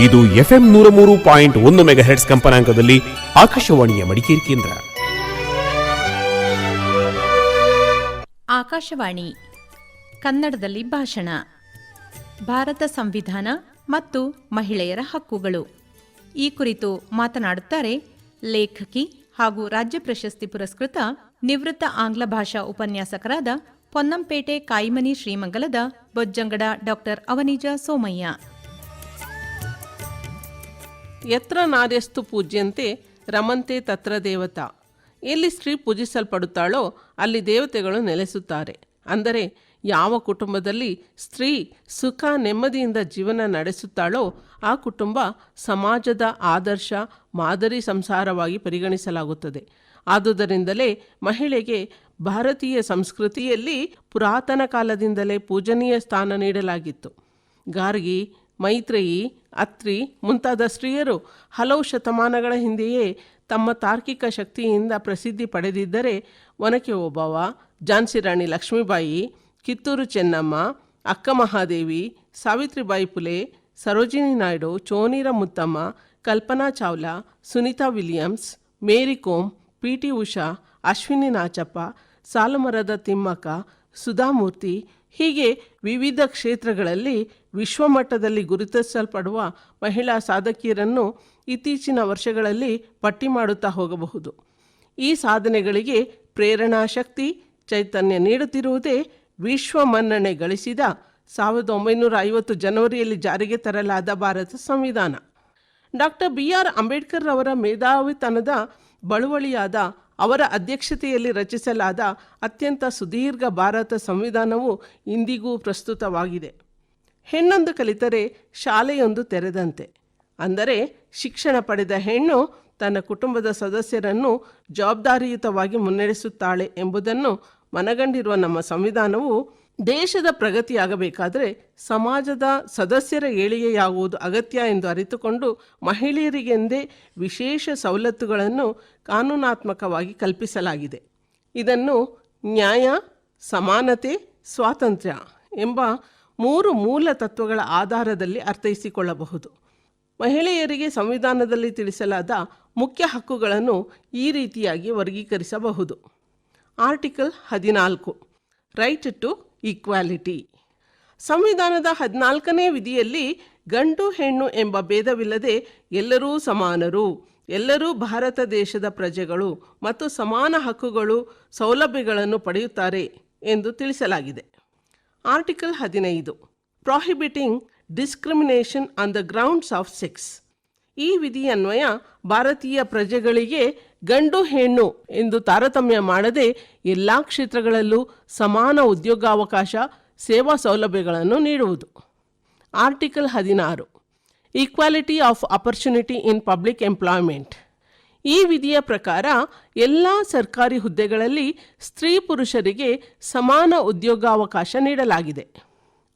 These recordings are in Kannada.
ಇದು ಎಫ್ಎಂ ನೂರ ಮೂರು ಪಾಯಿಂಟ್ ಒಂದು ಮೆಗಾ ಹೆಡ್ಸ್ ಕಂಪನಾಂಕದಲ್ಲಿ ಆಕಾಶವಾಣಿಯ ಮಡಿಕೇರಿ ಕೇಂದ್ರ. ಆಕಾಶವಾಣಿ, ಕನ್ನಡದಲ್ಲಿ ಭಾಷಣ. ಭಾರತ ಸಂವಿಧಾನ ಮತ್ತು ಮಹಿಳೆಯರ ಹಕ್ಕುಗಳು. ಈ ಕುರಿತು ಮಾತನಾಡುತ್ತಾರೆ ಲೇಖಕಿ ಹಾಗೂ ರಾಜ್ಯ ಪ್ರಶಸ್ತಿ ಪುರಸ್ಕೃತ ನಿವೃತ್ತ ಆಂಗ್ಲ ಭಾಷಾ ಉಪನ್ಯಾಸಕರಾದ ಪೊನ್ನಂಪೇಟೆ ಕಾಯಿಮನಿ ಶ್ರೀಮಂಗಲದ ಬೊಜ್ಜಂಗಡ ಡಾಕ್ಟರ್ ಅವನಿಜ ಸೋಮಯ್ಯ. ಯತ್ರ ನಾರ್ಯಸ್ತು ಪೂಜ್ಯಂತೆ ರಮಂತೆ ತತ್ರ ದೇವತಾ. ಎಲ್ಲಿ ಸ್ತ್ರೀ ಪೂಜಿಸಲ್ಪಡುತ್ತಾಳೋ ಅಲ್ಲಿ ದೇವತೆಗಳು ನೆಲೆಸುತ್ತಾರೆ. ಅಂದರೆ ಯಾವ ಕುಟುಂಬದಲ್ಲಿ ಸ್ತ್ರೀ ಸುಖ ನೆಮ್ಮದಿಯಿಂದ ಜೀವನ ನಡೆಸುತ್ತಾಳೋ ಆ ಕುಟುಂಬ ಸಮಾಜದ ಆದರ್ಶ ಮಾದರಿ ಸಂಸಾರವಾಗಿ ಪರಿಗಣಿಸಲಾಗುತ್ತದೆ. ಆದುದರಿಂದಲೇ ಮಹಿಳೆಗೆ ಭಾರತೀಯ ಸಂಸ್ಕೃತಿಯಲ್ಲಿ ಪುರಾತನ ಕಾಲದಿಂದಲೇ ಪೂಜನೀಯ ಸ್ಥಾನ ನೀಡಲಾಗಿತ್ತು. ಗಾರ್ಗಿ ಮೈತ್ರೇಯಿ, ಅತ್ರಿ ಮುಂತಾದ ಸ್ತ್ರೀಯರು ಹಲವು ಶತಮಾನಗಳ ಹಿಂದೆಯೇ ತಮ್ಮ ತಾರ್ಕಿಕ ಶಕ್ತಿಯಿಂದ ಪ್ರಸಿದ್ಧಿ ಪಡೆದಿದ್ದರೆ Onake Obavva Jhansi Rani Lakshmibai, Kittur Chennamma, Akka Mahadevi, Savitribai Phule, Sarojini Naidu, Chonira Muthamma, Kalpana Chawla, Sunita Williams, Mary Kom, P T Usha, Ashwini Nachappa, ಸಾಲುಮರದ ತಿಮ್ಮಕ್ಕ ಸುಧಾಮೂರ್ತಿ ಹೀಗೆ ವಿವಿಧ ಕ್ಷೇತ್ರಗಳಲ್ಲಿ ವಿಶ್ವಮಟ್ಟದಲ್ಲಿ ಗುರುತಿಸಲ್ಪಡುವ ಮಹಿಳಾ ಸಾಧಕಿಯರನ್ನು ಇತ್ತೀಚಿನ ವರ್ಷಗಳಲ್ಲಿ ಪಟ್ಟಿ ಮಾಡುತ್ತಾ ಹೋಗಬಹುದು. ಈ ಸಾಧನೆಗಳಿಗೆ ಪ್ರೇರಣಾ ಶಕ್ತಿ, ಚೈತನ್ಯ ನೀಡುತ್ತಿರುವುದೇ ವಿಶ್ವ ಮನ್ನಣೆ ಗಳಿಸಿದ ಸಾವಿರದ ಒಂಬೈನೂರ ಐವತ್ತು ಜನವರಿಯಲ್ಲಿ ಜಾರಿಗೆ ತರಲಾದ ಭಾರತ ಸಂವಿಧಾನ. ಡಾಕ್ಟರ್ ಬಿ ಆರ್ ಅಂಬೇಡ್ಕರ್ ಅವರ ಮೇಧಾವಿತನದ ಬಳುವಳಿಯಾದ ಅವರ ಅಧ್ಯಕ್ಷತೆಯಲ್ಲಿ ರಚಿಸಲಾದ ಅತ್ಯಂತ ಸುದೀರ್ಘ ಭಾರತ ಸಂವಿಧಾನವು ಇಂದಿಗೂ ಪ್ರಸ್ತುತವಾಗಿದೆ. ಹೆಣ್ಣೊಂದು ಕಲಿತರೆ ಶಾಲೆಯೊಂದು ತೆರೆದಂತೆ. ಅಂದರೆ ಶಿಕ್ಷಣ ಪಡೆದ ಹೆಣ್ಣು ತನ್ನ ಕುಟುಂಬದ ಸದಸ್ಯರನ್ನು ಜವಾಬ್ದಾರಿಯುತವಾಗಿ ಮುನ್ನಡೆಸುತ್ತಾಳೆ ಎಂಬುದನ್ನು ಮನಗಂಡಿರುವ ನಮ್ಮ ಸಂವಿಧಾನವು ದೇಶದ ಪ್ರಗತಿಯಾಗಬೇಕಾದರೆ ಸಮಾಜದ ಸದಸ್ಯರ ಏಳಿಗೆಯಾಗುವುದು ಅಗತ್ಯ ಎಂದು ಅರಿತುಕೊಂಡು ಮಹಿಳೆಯರಿಗೆಂದೇ ವಿಶೇಷ ಸವಲತ್ತುಗಳನ್ನು ಕಾನೂನಾತ್ಮಕವಾಗಿ ಕಲ್ಪಿಸಲಾಗಿದೆ. ಇದನ್ನು ನ್ಯಾಯ, ಸಮಾನತೆ, ಸ್ವಾತಂತ್ರ್ಯ ಎಂಬ ಮೂರು ಮೂಲ ತತ್ವಗಳ ಆಧಾರದಲ್ಲಿ ಅರ್ಥೈಸಿಕೊಳ್ಳಬಹುದು. ಮಹಿಳೆಯರಿಗೆ ಸಂವಿಧಾನದಲ್ಲಿ ತಿಳಿಸಲಾದ ಮುಖ್ಯ ಹಕ್ಕುಗಳನ್ನು ಈ ರೀತಿಯಾಗಿ ವರ್ಗೀಕರಿಸಬಹುದು. ಆರ್ಟಿಕಲ್ ಹದಿನಾಲ್ಕು. ರೈಟ್ ಟು ಈಕ್ವಾಲಿಟಿ ಸಂವಿಧಾನದ ಹದಿನಾಲ್ಕನೇ ವಿಧಿಯಲ್ಲಿ ಗಂಡು ಹೆಣ್ಣು ಎಂಬ ಭೇದವಿಲ್ಲದೆ ಎಲ್ಲರೂ ಸಮಾನರು. ಎಲ್ಲರೂ ಭಾರತ ದೇಶದ ಪ್ರಜೆಗಳು ಮತ್ತು ಸಮಾನ ಹಕ್ಕುಗಳು, ಸೌಲಭ್ಯಗಳನ್ನು ಪಡೆಯುತ್ತಾರೆ ಎಂದು ತಿಳಿಸಲಾಗಿದೆ. ಆರ್ಟಿಕಲ್ ಹದಿನೈದು. Prohibiting discrimination on the grounds of sex ಈ ವಿಧಿಯನ್ವಯ ಭಾರತೀಯ ಪ್ರಜೆಗಳಿಗೆ ಗಂಡು ಹೆಣ್ಣು ಎಂದು ತಾರತಮ್ಯ ಮಾಡದೆ ಎಲ್ಲ ಕ್ಷೇತ್ರಗಳಲ್ಲೂ ಸಮಾನ ಉದ್ಯೋಗಾವಕಾಶ, ಸೇವಾ ಸೌಲಭ್ಯಗಳನ್ನು ನೀಡುವುದು. ಆರ್ಟಿಕಲ್ ಹದಿನಾರು, equality of opportunity in public employment. ಈ ವಿಧಿಯ ಪ್ರಕಾರ ಎಲ್ಲ ಸರ್ಕಾರಿ ಹುದ್ದೆಗಳಲ್ಲಿ ಸ್ತ್ರೀ ಪುರುಷರಿಗೆ ಸಮಾನ ಉದ್ಯೋಗಾವಕಾಶ ನೀಡಲಾಗಿದೆ.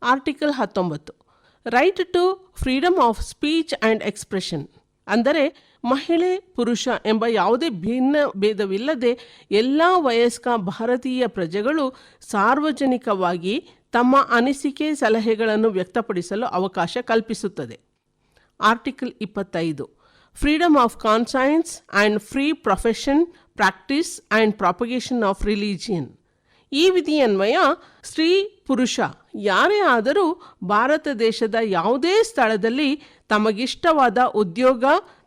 ಆರ್ಟಿಕಲ್ ಹತ್ತೊಂಬತ್ತು right to freedom of speech and expression ಅಂದರೆ ಮಹಿಳೆ, ಪುರುಷ ಎಂಬ ಯಾವುದೇ ಭಿನ್ನ ಭೇದವಿಲ್ಲದೆ ಎಲ್ಲ ವಯಸ್ಕ ಭಾರತೀಯ ಪ್ರಜೆಗಳು ಸಾರ್ವಜನಿಕವಾಗಿ ತಮ್ಮ ಅನಿಸಿಕೆ ಸಲಹೆಗಳನ್ನು ವ್ಯಕ್ತಪಡಿಸಲು ಅವಕಾಶ ಕಲ್ಪಿಸುತ್ತದೆ. ಆರ್ಟಿಕಲ್ ಇಪ್ಪತ್ತೈದು. Freedom of conscience and free profession practice and propagation of religion ಈ ವಿಧಿಯನ್ವಯ ಸ್ತ್ರೀ, ಪುರುಷ, ಯಾರೇ ಆದರೂ ಭಾರತ ದೇಶದ ಯಾವುದೇ ಸ್ಥಳದಲ್ಲಿ ತಮಗಿಷ್ಟವಾದ ಉದ್ಯೋಗ,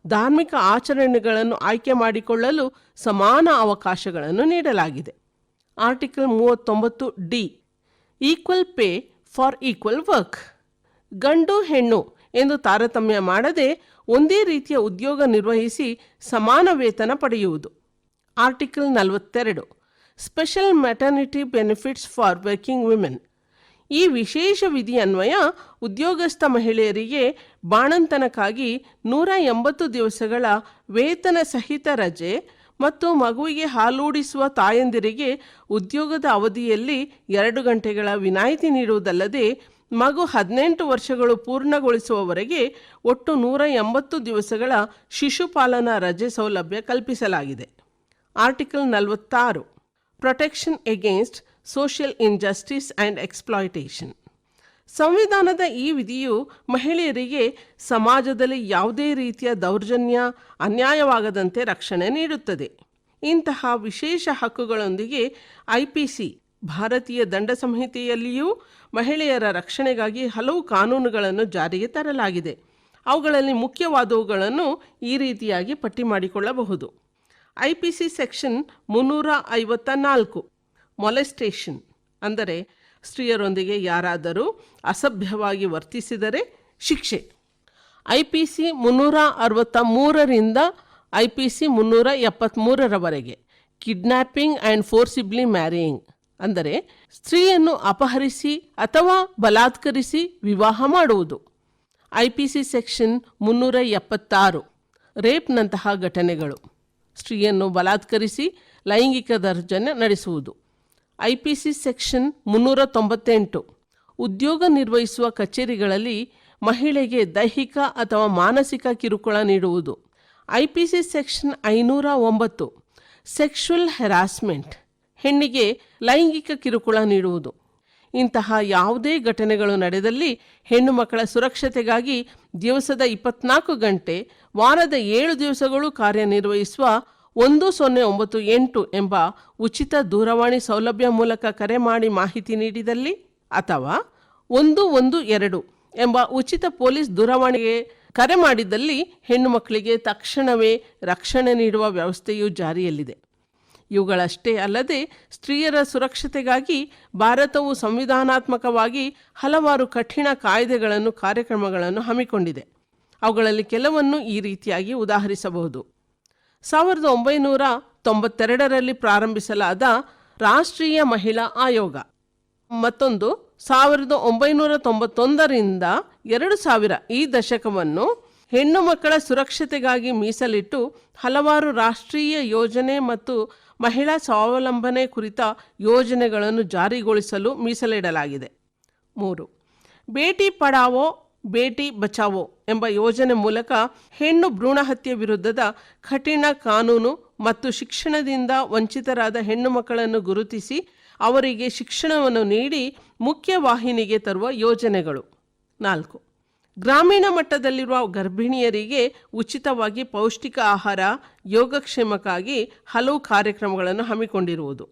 ಧಾರ್ಮಿಕ ಆಚರಣೆಗಳನ್ನು ಆಯ್ಕೆ ಮಾಡಿಕೊಳ್ಳಲು ಸಮಾನ ಅವಕಾಶಗಳನ್ನು ನೀಡಲಾಗಿದೆ. ಆರ್ಟಿಕಲ್ ಮೂವತ್ತೊಂಬತ್ತು D, equal pay for equal work. ಗಂಡು, ಹೆಣ್ಣು ಎಂದು ತಾರತಮ್ಯ ಮಾಡದೆ ಒಂದೇ ರೀತಿಯ ಉದ್ಯೋಗ ನಿರ್ವಹಿಸಿ ಸಮಾನ ವೇತನ ಪಡೆಯುವುದು. ಆರ್ಟಿಕಲ್ ನಲವತ್ತೆರಡು special maternity benefits for working women ಈ ವಿಶೇಷ ವಿಧಿ ಅನ್ವಯ ಉದ್ಯೋಗಸ್ಥ ಮಹಿಳೆಯರಿಗೆ ಬಾಣಂತನಕ್ಕಾಗಿ ನೂರ ಎಂಬತ್ತು ದಿವಸಗಳ ವೇತನ ಸಹಿತ ರಜೆ ಮತ್ತು ಮಗುವಿಗೆ ಹಾಲೂಡಿಸುವ ತಾಯಂದಿರಿಗೆ ಉದ್ಯೋಗದ ಅವಧಿಯಲ್ಲಿ ಎರಡು ಗಂಟೆಗಳ ವಿನಾಯಿತಿ ನೀಡುವುದಲ್ಲದೆ ಮಗು ಹದಿನೆಂಟು ವರ್ಷಗಳು ಪೂರ್ಣಗೊಳಿಸುವವರೆಗೆ ಒಟ್ಟು ನೂರ ಎಂಬತ್ತು ದಿವಸಗಳ ಶಿಶುಪಾಲನಾ ರಜೆ ಸೌಲಭ್ಯ ಕಲ್ಪಿಸಲಾಗಿದೆ. ಆರ್ಟಿಕಲ್ ನಲವತ್ತಾರು. Protection against social injustice and exploitation ಸಂವಿಧಾನದ ಈ ವಿಧಿಯು ಮಹಿಳೆಯರಿಗೆ ಸಮಾಜದಲ್ಲಿ ಯಾವುದೇ ರೀತಿಯ ದೌರ್ಜನ್ಯ, ಅನ್ಯಾಯವಾಗದಂತೆ ರಕ್ಷಣೆ ನೀಡುತ್ತದೆ. ಇಂತಹ ವಿಶೇಷ ಹಕ್ಕುಗಳೊಂದಿಗೆ ಐಪಿಸಿ ಭಾರತೀಯ ದಂಡ ಸಂಹಿತೆಯಲ್ಲಿಯೂ ಮಹಿಳೆಯರ ರಕ್ಷಣೆಗಾಗಿ ಹಲವು ಕಾನೂನುಗಳನ್ನು ಜಾರಿಗೆ ತರಲಾಗಿದೆ. ಅವುಗಳಲ್ಲಿ ಮುಖ್ಯವಾದವುಗಳನ್ನು ಈ ರೀತಿಯಾಗಿ ಪಟ್ಟಿ ಮಾಡಿಕೊಳ್ಳಬಹುದು. ಐ ಪಿ ಸಿ ಸೆಕ್ಷನ್ ಮುನ್ನೂರ ಐವತ್ತ ನಾಲ್ಕು ಮೊಲೆಸ್ಟೇಷನ್ ಅಂದರೆ ಸ್ತ್ರೀಯರೊಂದಿಗೆ ಯಾರಾದರೂ ಅಸಭ್ಯವಾಗಿ ವರ್ತಿಸಿದರೆ ಶಿಕ್ಷೆ. ಐ ಪಿ ಸಿ ಮುನ್ನೂರ ಅರವತ್ತ ಮೂರರಿಂದ ಐ ಪಿ ಸಿ ಮುನ್ನೂರ ಎಪ್ಪತ್ತ್ಮೂರರವರೆಗೆ ಕಿಡ್ನ್ಯಾಪಿಂಗ್ ಆ್ಯಂಡ್ ಫೋರ್ಸಿಬ್ಲಿ ಮ್ಯಾರಿಯಿಂಗ್ ಅಂದರೆ ಸ್ತ್ರೀಯನ್ನು ಅಪಹರಿಸಿ ಅಥವಾ ಬಲಾತ್ಕರಿಸಿ ವಿವಾಹ ಮಾಡುವುದು. ಐ ಪಿ ಸಿ ಸೆಕ್ಷನ್ ಮುನ್ನೂರ ಎಪ್ಪತ್ತಾರು ರೇಪ್ನಂತಹ ಘಟನೆಗಳು. ಸ್ತ್ರೀಯನ್ನು ಬಲಾತ್ಕರಿಸಿ ಲೈಂಗಿಕ ದೌರ್ಜನ್ಯ ನಡೆಸುವುದು. ಐ ಪಿ ಸಿ ಸೆಕ್ಷನ್ ಮುನ್ನೂರ ತೊಂಬತ್ತೆಂಟು ಉದ್ಯೋಗ ನಿರ್ವಹಿಸುವ ಕಚೇರಿಗಳಲ್ಲಿ ಮಹಿಳೆಗೆ ದೈಹಿಕ ಅಥವಾ ಮಾನಸಿಕ ಕಿರುಕುಳ ನೀಡುವುದು. ಐ ಪಿ ಸಿ ಸೆಕ್ಷನ್ ಐನೂರ ಒಂಬತ್ತು ಸೆಕ್ಷುವಲ್ ಹೆರಾಸ್ಮೆಂಟ್. ಹೆಣ್ಣಿಗೆ ಲೈಂಗಿಕ ಕಿರುಕುಳ ನೀಡುವುದು. ಇಂತಹ ಯಾವುದೇ ಘಟನೆಗಳು ನಡೆದಲ್ಲಿ ಹೆಣ್ಣು ಮಕ್ಕಳ ಸುರಕ್ಷತೆಗಾಗಿ ದಿವಸದ ಇಪ್ಪತ್ನಾಲ್ಕು ಗಂಟೆ, ವಾರದ ಏಳು ದಿವಸಗಳು ಕಾರ್ಯನಿರ್ವಹಿಸುವ ಒಂದು ಸೊನ್ನೆ ಒಂಬತ್ತು ಎಂಟು ಎಂಬ ಉಚಿತ ದೂರವಾಣಿ ಸೌಲಭ್ಯ ಮೂಲಕ ಕರೆ ಮಾಡಿ ಮಾಹಿತಿ ನೀಡಿದಲ್ಲಿ ಅಥವಾ ಒಂದು ಒಂದು ಎರಡು ಎಂಬ ಉಚಿತ ಪೊಲೀಸ್ ದೂರವಾಣಿಗೆ ಕರೆ ಮಾಡಿದಲ್ಲಿ ಹೆಣ್ಣು ಮಕ್ಕಳಿಗೆ ತಕ್ಷಣವೇ ರಕ್ಷಣೆ ನೀಡುವ ವ್ಯವಸ್ಥೆಯು ಜಾರಿಯಲ್ಲಿದೆ. ಇವುಗಳಷ್ಟೇ ಅಲ್ಲದೆ ಸ್ತ್ರೀಯರ ಸುರಕ್ಷತೆಗಾಗಿ, ಭಾರತವು ಸಂವಿಧಾನಾತ್ಮಕವಾಗಿ ಹಲವಾರು ಕಠಿಣ ಕಾಯ್ದೆಗಳನ್ನು, ಕಾರ್ಯಕ್ರಮಗಳನ್ನು ಹಮ್ಮಿಕೊಂಡಿದೆ. ಅವುಗಳಲ್ಲಿ ಕೆಲವನ್ನು ಈ ರೀತಿಯಾಗಿ ಉದಾಹರಿಸಬಹುದು. ಸಾವಿರದ ಒಂಬೈನೂರ ತೊಂಬತ್ತೆರಡರಲ್ಲಿ ಪ್ರಾರಂಭಿಸಲಾದ ರಾಷ್ಟ್ರೀಯ ಮಹಿಳಾ ಆಯೋಗ. ಮತ್ತೊಂದು, ಸಾವಿರದ ಒಂಬೈನೂರ ತೊಂಬತ್ತೊಂದರಿಂದ ಎರಡು ಸಾವಿರ ಈ ದಶಕವನ್ನು ಹೆಣ್ಣು ಮಕ್ಕಳ ಸುರಕ್ಷತೆಗಾಗಿ ಮೀಸಲಿಟ್ಟು ಹಲವಾರು ರಾಷ್ಟ್ರೀಯ ಯೋಜನೆ ಮತ್ತು ಮಹಿಳಾ ಸ್ವಾವಲಂಬನೆ ಕುರಿತ ಯೋಜನೆಗಳನ್ನು ಜಾರಿಗೊಳಿಸಲು ಮೀಸಲಿಡಲಾಗಿದೆ. ಮೂರು, ಬೇಟಿ ಪಡಾವೋ, ಬೇಟಿ ಬಚಾವೋ ಎಂಬ ಯೋಜನೆ ಮೂಲಕ ಹೆಣ್ಣು ಭ್ರೂಣ ಹತ್ಯೆ ವಿರುದ್ಧದ ಕಠಿಣ ಕಾನೂನು ಮತ್ತು ಶಿಕ್ಷಣದಿಂದ ವಂಚಿತರಾದ ಹೆಣ್ಣು ಮಕ್ಕಳನ್ನು ಗುರುತಿಸಿ ಅವರಿಗೆ ಶಿಕ್ಷಣವನ್ನು ನೀಡಿ ಮುಖ್ಯವಾಹಿನಿಗೆ ತರುವ ಯೋಜನೆಗಳು. ನಾಲ್ಕು ಗ್ರಾಮೀಣ ಮಟ್ಟದಲ್ಲಿರುವ ಗರ್ಭಿಣಿಯರಿಗೆ ಉಚಿತವಾಗಿ ಪೌಷ್ಟಿಕ ಆಹಾರ, ಯೋಗಕ್ಷೇಮಕ್ಕಾಗಿ ಹಲವು ಕಾರ್ಯಕ್ರಮಗಳನ್ನು ಹಮ್ಮಿಕೊಂಡಿರುವುದು.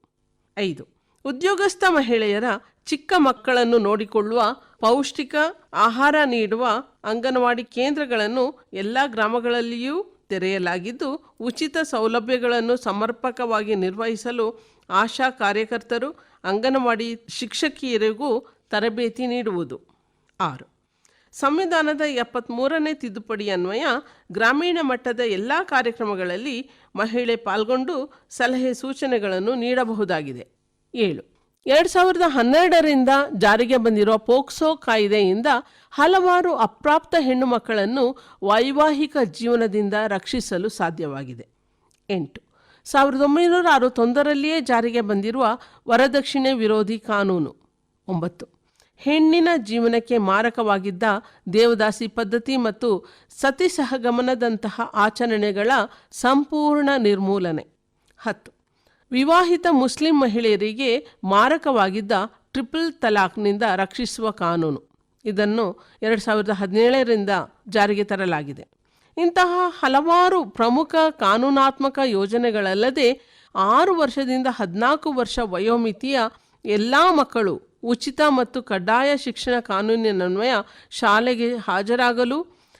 ಐದು, ಉದ್ಯೋಗಸ್ಥ ಮಹಿಳೆಯರ ಚಿಕ್ಕ ಮಕ್ಕಳನ್ನು ನೋಡಿಕೊಳ್ಳುವ ಪೌಷ್ಟಿಕ ಆಹಾರ ನೀಡುವ ಅಂಗನವಾಡಿ ಕೇಂದ್ರಗಳನ್ನು ಎಲ್ಲ ಗ್ರಾಮಗಳಲ್ಲಿಯೂ ತೆರೆಯಲಾಗಿದ್ದು, ಉಚಿತ ಸೌಲಭ್ಯಗಳನ್ನು ಸಮರ್ಪಕವಾಗಿ ನಿರ್ವಹಿಸಲು ಆಶಾ ಕಾರ್ಯಕರ್ತರು, ಅಂಗನವಾಡಿ ಶಿಕ್ಷಕಿಯರಿಗೂ ತರಬೇತಿ ನೀಡುವುದು. ಆರು ಸಂವಿಧಾನದ ಎಪ್ಪತ್ತ್ಮೂರನೇ ತಿದ್ದುಪಡಿ ಅನ್ವಯ ಗ್ರಾಮೀಣ ಮಟ್ಟದ ಎಲ್ಲ ಕಾರ್ಯಕ್ರಮಗಳಲ್ಲಿ ಮಹಿಳೆ ಪಾಲ್ಗೊಂಡು ಸಲಹೆ ಸೂಚನೆಗಳನ್ನು ನೀಡಬಹುದಾಗಿದೆ. ಏಳು. ಎರಡು ಸಾವಿರದ ಹನ್ನೆರಡರಿಂದ ಜಾರಿಗೆ ಬಂದಿರುವ ಪೋಕ್ಸೋ ಕಾಯ್ದೆಯಿಂದ ಹಲವಾರು ಅಪ್ರಾಪ್ತ ಹೆಣ್ಣು ಮಕ್ಕಳನ್ನು ವೈವಾಹಿಕ ಜೀವನದಿಂದ ರಕ್ಷಿಸಲು ಸಾಧ್ಯವಾಗಿದೆ. ಎಂಟು. ಸಾವಿರದ ಒಂಬೈನೂರ ಅರವತ್ತೊಂದರಲ್ಲಿಯೇ ಜಾರಿಗೆ ಬಂದಿರುವ ವರದಕ್ಷಿಣೆ ವಿರೋಧಿ ಕಾನೂನು. ಒಂಬತ್ತು. ಹೆಣ್ಣಿನ ಜೀವನಕ್ಕೆ ಮಾರಕವಾಗಿದ್ದ ದೇವದಾಸಿ ಪದ್ಧತಿ ಮತ್ತು ಸತಿ ಸಹಗಮನದಂತಹ ಆಚರಣೆಗಳ ಸಂಪೂರ್ಣ ನಿರ್ಮೂಲನೆ. ಹತ್ತು, ವಿವಾಹಿತ ಮುಸ್ಲಿಂ ಮಹಿಳೆಯರಿಗೆ ಮಾರಕವಾಗಿದ್ದ ಟ್ರಿಪಲ್ ತಲಾಕ್ನಿಂದ ರಕ್ಷಿಸುವ ಕಾನೂನು. ಇದನ್ನು ಎರಡು ಸಾವಿರದ ಹದಿನೇಳರಿಂದ ಜಾರಿಗೆ ತರಲಾಗಿದೆ. ಇಂತಹ ಹಲವಾರು ಪ್ರಮುಖ ಕಾನೂನಾತ್ಮಕ ಯೋಜನೆಗಳಲ್ಲದೆ ಆರು ವರ್ಷದಿಂದ ಹದಿನಾಲ್ಕು ವರ್ಷ ವಯೋಮಿತಿಯ ಎಲ್ಲ ಮಕ್ಕಳು ಉಚಿತ ಮತ್ತು ಕಡ್ಡಾಯ ಶಿಕ್ಷಣ ಕಾನೂನಿನನ್ವಯ ಶಾಲೆಗೆ ಹಾಜರಾಗಲು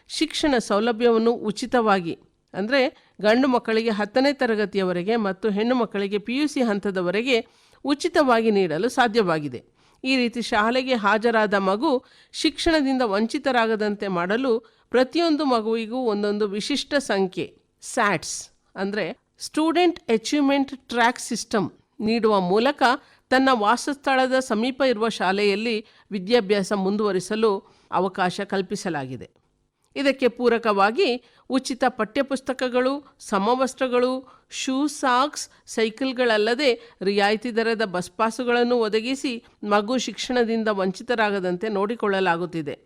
ಶಿಕ್ಷಣ ಸೌಲಭ್ಯವನ್ನು ಉಚಿತವಾಗಿ, ಅಂದರೆ ಗಂಡು ಮಕ್ಕಳಿಗೆ ಹತ್ತನೇ ತರಗತಿಯವರೆಗೆ ಮತ್ತು ಹೆಣ್ಣು ಮಕ್ಕಳಿಗೆ ಪಿ ಯು ಸಿ ಹಂತದವರೆಗೆ ಉಚಿತವಾಗಿ ನೀಡಲು ಸಾಧ್ಯವಾಗಿದೆ. ಈ ರೀತಿ ಶಾಲೆಗೆ ಹಾಜರಾದ ಮಗು ಶಿಕ್ಷಣದಿಂದ ವಂಚಿತರಾಗದಂತೆ ಮಾಡಲು ಪ್ರತಿಯೊಂದು ಮಗುವಿಗೂ ಒಂದೊಂದು ವಿಶಿಷ್ಟ ಸಂಖ್ಯೆ, ಸ್ಯಾಟ್ಸ್, ಅಂದರೆ ಸ್ಟೂಡೆಂಟ್ ಅಚೀವ್ಮೆಂಟ್ ಟ್ರ್ಯಾಕ್ ಸಿಸ್ಟಮ್ ನೀಡುವ ಮೂಲಕ ತನ್ನ ವಾಸಸ್ಥಳದ ಸಮೀಪ ಇರುವ ಶಾಲೆಯಲ್ಲಿ ವಿದ್ಯಾಭ್ಯಾಸ ಮುಂದುವರಿಸಲು ಅವಕಾಶ ಕಲ್ಪಿಸಲಾಗಿದೆ. ಇದಕ್ಕೆ ಪೂರಕವಾಗಿ ಉಚಿತ ಪಠ್ಯಪುಸ್ತಕಗಳು, ಸಮವಸ್ತ್ರಗಳು, ಶೂ, ಸಾಕ್ಸ್, ಸೈಕಲ್ಗಳಲ್ಲದೆ ರಿಯಾಯಿತಿ ದರದ ಬಸ್ ಪಾಸುಗಳನ್ನು ಒದಗಿಸಿ ಮಗು ಶಿಕ್ಷಣದಿಂದ ವಂಚಿತರಾಗದಂತೆ ನೋಡಿಕೊಳ್ಳಲಾಗುತ್ತಿದೆ.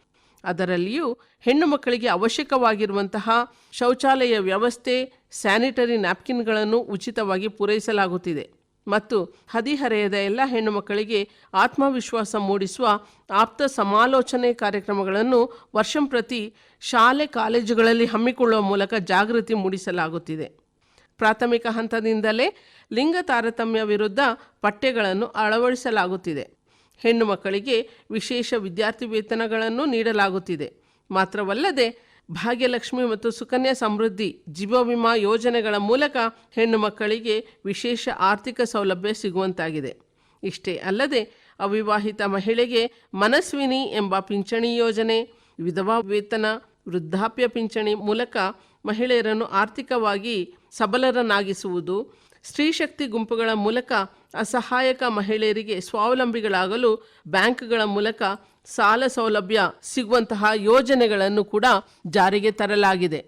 ಅದರಲ್ಲಿಯೂ ಹೆಣ್ಣು ಮಕ್ಕಳಿಗೆ ಅವಶ್ಯಕವಾಗಿರುವಂತಹ ಶೌಚಾಲಯ ವ್ಯವಸ್ಥೆ, ಸ್ಯಾನಿಟರಿ ನ್ಯಾಪ್ಕಿನ್ಗಳನ್ನು ಉಚಿತವಾಗಿ ಪೂರೈಸಲಾಗುತ್ತಿದೆ. ಮತ್ತು ಹದಿಹರೆಯದ ಎಲ್ಲ ಹೆಣ್ಣು ಮಕ್ಕಳಿಗೆ ಆತ್ಮವಿಶ್ವಾಸ ಮೂಡಿಸುವ ಆಪ್ತ ಸಮಾಲೋಚನೆ ಕಾರ್ಯಕ್ರಮಗಳನ್ನು ವರ್ಷಂಪ್ರತಿ ಶಾಲೆ ಕಾಲೇಜುಗಳಲ್ಲಿ ಹಮ್ಮಿಕೊಳ್ಳುವ ಮೂಲಕ ಜಾಗೃತಿ ಮೂಡಿಸಲಾಗುತ್ತಿದೆ. ಪ್ರಾಥಮಿಕ ಹಂತದಿಂದಲೇ ಲಿಂಗ ತಾರತಮ್ಯ ವಿರುದ್ಧ ಪಠ್ಯಗಳನ್ನು ಅಳವಡಿಸಲಾಗುತ್ತಿದೆ. ಹೆಣ್ಣು ಮಕ್ಕಳಿಗೆ ವಿಶೇಷ ವಿದ್ಯಾರ್ಥಿ ವೇತನಗಳನ್ನು ನೀಡಲಾಗುತ್ತಿದೆ. ಮಾತ್ರವಲ್ಲದೆ ಭಾಗ್ಯಲಕ್ಷ್ಮಿ ಮತ್ತು ಸುಕನ್ಯಾ ಸಮೃದ್ಧಿ ಜೀವ ವಿಮಾ ಯೋಜನೆಗಳ ಮೂಲಕ ಹೆಣ್ಣು ಮಕ್ಕಳಿಗೆ ವಿಶೇಷ ಆರ್ಥಿಕ ಸೌಲಭ್ಯ ಸಿಗುವಂತಾಗಿದೆ. ಇಷ್ಟೇ ಅಲ್ಲದೆ ಅವಿವಾಹಿತ ಮಹಿಳೆಗೆ ಮನಸ್ವಿನಿ ಎಂಬ ಪಿಂಚಣಿ ಯೋಜನೆ, ವಿಧವಾ ವೇತನ, ವೃದ್ಧಾಪ್ಯ ಪಿಂಚಣಿ ಮೂಲಕ ಮಹಿಳೆಯರನ್ನು ಆರ್ಥಿಕವಾಗಿ ಸಬಲರನ್ನಾಗಿಸುವುದು ಸ್ತ್ರೀಶಕ್ತಿ ಗುಂಪುಗಳ ಮೂಲಕ ಅಸಹಾಯಕ ಮಹಿಳೆಯರಿಗೆ ಸ್ವಾವಲಂಬಿಗಳಾಗಲು ಬ್ಯಾಂಕ್ಗಳ ಮೂಲಕ ಸಾಲ ಸೌಲಭ್ಯ ಸಿಗುವಂತಹ ಯೋಜನೆಗಳನ್ನು ಕೂಡ ಜಾರಿಗೆ ತರಲಾಗಿದೆ.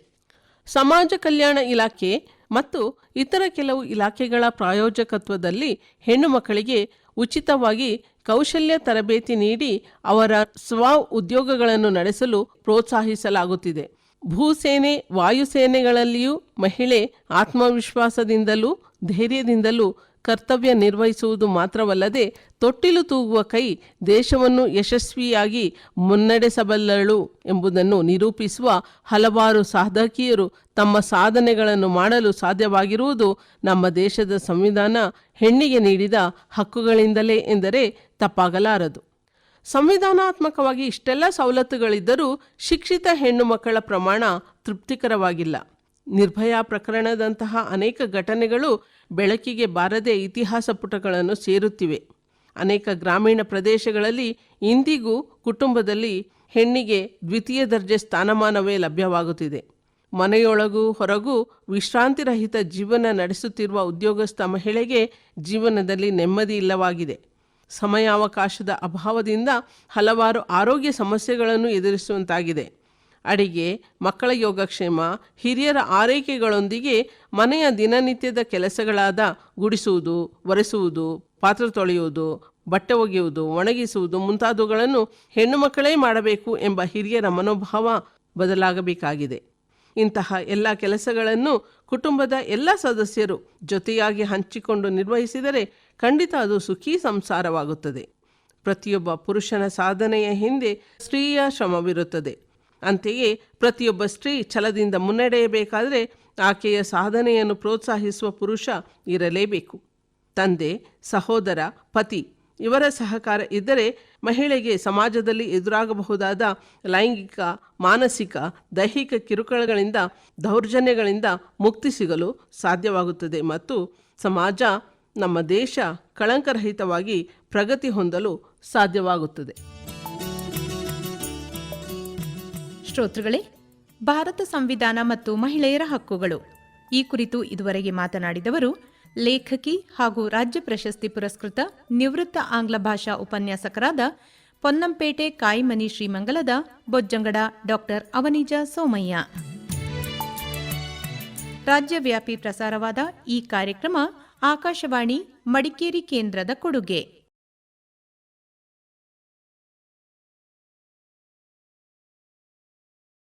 ಸಮಾಜ ಕಲ್ಯಾಣ ಇಲಾಖೆ ಮತ್ತು ಇತರ ಕೆಲವು ಇಲಾಖೆಗಳ ಪ್ರಾಯೋಜಕತ್ವದಲ್ಲಿ ಹೆಣ್ಣು ಮಕ್ಕಳಿಗೆ ಉಚಿತವಾಗಿ ಕೌಶಲ್ಯ ತರಬೇತಿ ನೀಡಿ ಅವರ ಸ್ವ ಉದ್ಯೋಗಗಳನ್ನು ನಡೆಸಲು ಪ್ರೋತ್ಸಾಹಿಸಲಾಗುತ್ತಿದೆ. ಭೂಸೇನೆ, ವಾಯುಸೇನೆಗಳಲ್ಲಿಯೂ ಮಹಿಳೆ ಆತ್ಮವಿಶ್ವಾಸದಿಂದಲೂ, ಧೈರ್ಯದಿಂದಲೂ ಕರ್ತವ್ಯ ನಿರ್ವಹಿಸುವುದು ಮಾತ್ರವಲ್ಲದೆ ತೊಟ್ಟಿಲು ತೂಗುವ ಕೈ ದೇಶವನ್ನು ಯಶಸ್ವಿಯಾಗಿ ಮುನ್ನಡೆಸಬಲ್ಲಳು ಎಂಬುದನ್ನು ನಿರೂಪಿಸುವ ಹಲವಾರು ಸಾಧಕಿಯರು ತಮ್ಮ ಸಾಧನೆಗಳನ್ನು ಮಾಡಲು ಸಾಧ್ಯವಾಗಿರುವುದು ನಮ್ಮ ದೇಶದ ಸಂವಿಧಾನ ಹೆಣ್ಣಿಗೆ ನೀಡಿದ ಹಕ್ಕುಗಳಿಂದಲೇ ಎಂದರೆ ತಪ್ಪಾಗಲಾರದು. ಸಂವಿಧಾನಾತ್ಮಕವಾಗಿ ಇಷ್ಟೆಲ್ಲ ಸವಲತ್ತುಗಳಿದ್ದರೂ ಶಿಕ್ಷಿತ ಹೆಣ್ಣು ಮಕ್ಕಳ ಪ್ರಮಾಣ ತೃಪ್ತಿಕರವಾಗಿಲ್ಲ. ನಿರ್ಭಯಾ ಪ್ರಕರಣದಂತಹ ಅನೇಕ ಘಟನೆಗಳು ಬೆಳಕಿಗೆ ಬಾರದೆ ಇತಿಹಾಸ ಪುಟಗಳನ್ನು ಸೇರುತ್ತಿವೆ. ಅನೇಕ ಗ್ರಾಮೀಣ ಪ್ರದೇಶಗಳಲ್ಲಿ ಇಂದಿಗೂ ಕುಟುಂಬದಲ್ಲಿ ಹೆಣ್ಣಿಗೆ ದ್ವಿತೀಯ ದರ್ಜೆ ಸ್ಥಾನಮಾನವೇ ಲಭ್ಯವಾಗುತ್ತಿದೆ. ಮನೆಯೊಳಗೂ ಹೊರಗೂ ವಿಶ್ರಾಂತಿರಹಿತ ಜೀವನ ನಡೆಸುತ್ತಿರುವ ಉದ್ಯೋಗಸ್ಥ ಮಹಿಳೆಗೆ ಜೀವನದಲ್ಲಿ ನೆಮ್ಮದಿ ಇಲ್ಲವಾಗಿದೆ. ಸಮಯಾವಕಾಶದ ಅಭಾವದಿಂದ ಹಲವಾರು ಆರೋಗ್ಯ ಸಮಸ್ಯೆಗಳನ್ನು ಎದುರಿಸುವಂತಾಗಿದೆ. ಅಡಿಗೆ, ಮಕ್ಕಳ ಯೋಗಕ್ಷೇಮ, ಹಿರಿಯರ ಆರೈಕೆಗಳೊಂದಿಗೆ ಮನೆಯ ದಿನನಿತ್ಯದ ಕೆಲಸಗಳಾದ ಗುಡಿಸುವುದು, ಒರೆಸುವುದು, ಪಾತ್ರೆ ತೊಳೆಯುವುದು, ಬಟ್ಟೆ ಒಗೆಯುವುದು, ಒಣಗಿಸುವುದು ಮುಂತಾದವುಗಳನ್ನು ಹೆಣ್ಣು ಮಕ್ಕಳೇ ಮಾಡಬೇಕು ಎಂಬ ಹಿರಿಯರ ಮನೋಭಾವ ಬದಲಾಗಬೇಕಾಗಿದೆ. ಇಂತಹ ಎಲ್ಲ ಕೆಲಸಗಳನ್ನು ಕುಟುಂಬದ ಎಲ್ಲ ಸದಸ್ಯರು ಜೊತೆಯಾಗಿ ಹಂಚಿಕೊಂಡು ನಿರ್ವಹಿಸಿದರೆ ಖಂಡಿತ ಅದು ಸುಖಿ ಸಂಸಾರವಾಗುತ್ತದೆ. ಪ್ರತಿಯೊಬ್ಬ ಪುರುಷನ ಸಾಧನೆಯ ಹಿಂದೆ ಸ್ತ್ರೀಯ ಶ್ರಮವಿರುತ್ತದೆ. ಅಂತೆಯೇ ಪ್ರತಿಯೊಬ್ಬ ಸ್ತ್ರೀ ಛಲದಿಂದ ಮುನ್ನಡೆಯಬೇಕಾದರೆ ಆಕೆಯ ಸಾಧನೆಯನ್ನು ಪ್ರೋತ್ಸಾಹಿಸುವ ಪುರುಷ ಇರಲೇಬೇಕು. ತಂದೆ, ಸಹೋದರ, ಪತಿ ಇವರ ಸಹಕಾರ ಇದ್ದರೆ ಮಹಿಳೆಗೆ ಸಮಾಜದಲ್ಲಿ ಎದುರಾಗಬಹುದಾದ ಲೈಂಗಿಕ, ಮಾನಸಿಕ, ದೈಹಿಕ ಕಿರುಕುಳಗಳಿಂದ, ದೌರ್ಜನ್ಯಗಳಿಂದ ಮುಕ್ತಿ ಸಿಗಲು ಸಾಧ್ಯವಾಗುತ್ತದೆ ಮತ್ತು ಸಮಾಜ ನಮ್ಮ ದೇಶ ಕಳಂಕರಹಿತವಾಗಿ ಪ್ರಗತಿ ಹೊಂದಲು ಸಾಧ್ಯವಾಗುತ್ತದೆ. ಶ್ರೋತೃಗಳೇ, ಭಾರತ ಸಂವಿಧಾನ ಮತ್ತು ಮಹಿಳೆಯರ ಹಕ್ಕುಗಳು. ಈ ಕುರಿತು ಇದುವರೆಗೆ ಮಾತನಾಡಿದವರು ಲೇಖಕಿ ಹಾಗೂ ರಾಜ್ಯ ಪ್ರಶಸ್ತಿ ಪುರಸ್ಕೃತ ನಿವೃತ್ತ ಆಂಗ್ಲ ಭಾಷಾ ಉಪನ್ಯಾಸಕರಾದ ಪೊನ್ನಂಪೇಟೆ ಕಾಯಿಮನಿ ಶ್ರೀಮಂಗಲದ ಬೊಜ್ಜಂಗಡ ಡಾಕ್ಟರ್ ಅವನಿಜ ಸೋಮಯ್ಯ. ರಾಜ್ಯವ್ಯಾಪಿ ಪ್ರಸಾರವಾದ ಈ ಕಾರ್ಯಕ್ರಮ ಆಕಾಶವಾಣಿ ಮಡಿಕೇರಿ ಕೇಂದ್ರದ ಕೊಡುಗೆ.